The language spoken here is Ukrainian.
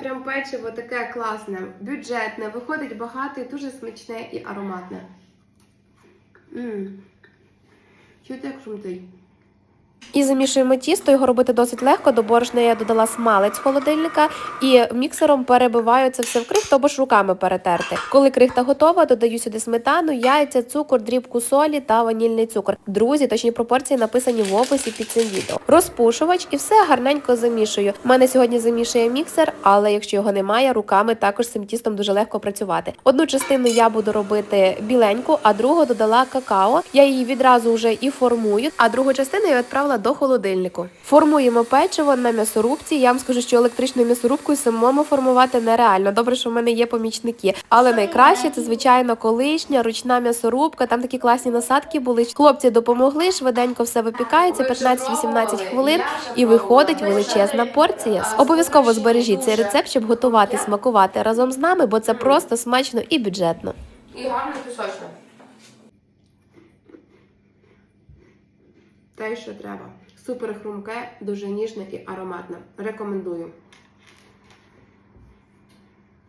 прям печиво таке класне, бюджетне, виходить багато і дуже смачне і ароматне. Ммм. Чути, як шумтить? І замішуємо тісто, його робити досить легко. До борошна я додала смалець холодильника і міксером перебиваю це все в крихту або ж руками перетерти. Коли крихта готова, додаю сюди сметану, яйця, цукор, дрібку солі та ванільний цукор. Друзі, точні пропорції написані в описі під цим відео. Розпушувач і все гарненько замішую. У мене сьогодні замішує міксер, але якщо його немає, руками також цим тістом дуже легко працювати. Одну частину я буду робити біленьку, а другу додала какао. Я її відразу вже і формую, а другу частину я відправила до холодильнику. Формуємо печиво на м'ясорубці. Я вам скажу, що електричною м'ясорубкою самому формувати нереально. Добре, що в мене є помічники. Але найкраще це, звичайно, колишня ручна м'ясорубка. Там такі класні насадки були. Хлопці допомогли, швиденько все випікається, 15-18 хвилин, і виходить величезна порція. Обов'язково збережіть цей рецепт, щоб готувати, смакувати разом з нами, бо це просто смачно і бюджетно. І гарно і сочно. Те, що треба. Супер хрумке, дуже ніжне і ароматне. Рекомендую.